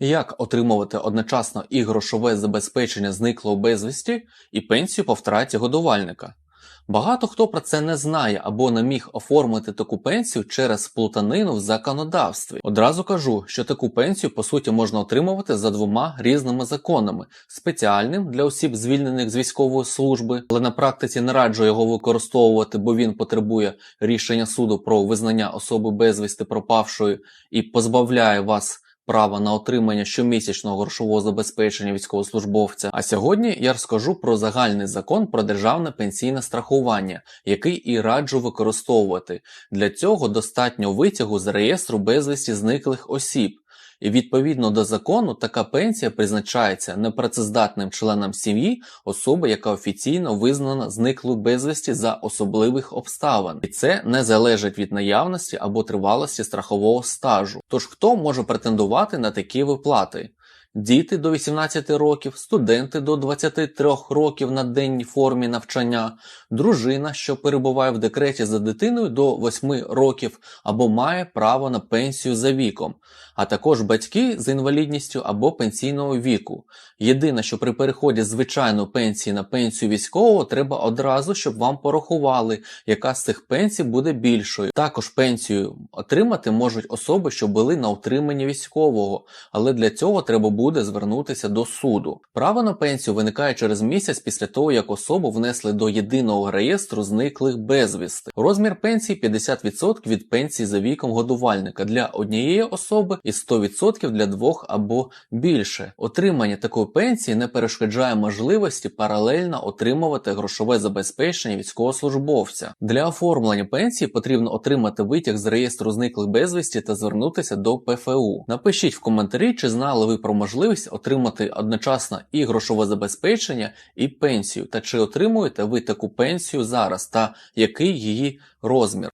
Як отримувати одночасно і грошове забезпечення зниклого безвісті, і пенсію по втраті годувальника? Багато хто про це не знає або не міг оформити таку пенсію через плутанину в законодавстві. Одразу кажу, що таку пенсію по суті можна отримувати за двома різними законами: спеціальним для осіб, звільнених з військової служби, але на практиці не раджу його використовувати, бо він потребує рішення суду про визнання особи безвісти пропавшою і позбавляє вас права на отримання щомісячного грошового забезпечення військовослужбовця. А сьогодні я розкажу про загальний закон про державне пенсійне страхування, який і раджу використовувати. Для цього достатньо витягу з реєстру безвісті зниклих осіб. І відповідно до закону така пенсія призначається непрацездатним членам сім'ї особи, яка офіційно визнана зниклою безвісті за особливих обставин, і це не залежить від наявності або тривалості страхового стажу. Тож хто може претендувати на такі виплати? Діти до 18 років, студенти до 23 років на денній формі навчання, дружина, що перебуває в декреті за дитиною до 8 років або має право на пенсію за віком, а також батьки з інвалідністю або пенсійного віку. Єдине, що при переході з звичайної пенсії на пенсію військового треба одразу, щоб вам порахували, яка з цих пенсій буде більшою. Також пенсію отримати можуть особи, що були на утриманні військового, але для цього треба буде звернутися до суду. Право на пенсію виникає через місяць після того, як особу внесли до єдиного реєстру зниклих безвісти. Розмір пенсії 50% від пенсії за віком годувальника для однієї особи і 100% для двох або більше. Отримання такої пенсії не перешкоджає можливості паралельно отримувати грошове забезпечення військовослужбовця. Для оформлення пенсії потрібно отримати витяг з реєстру зниклих безвісті та звернутися до ПФУ. Напишіть в коментарі, чи знали ви про можливість отримати одночасно і грошове забезпечення, і пенсію, та чи отримуєте ви таку пенсію зараз, та який її розмір.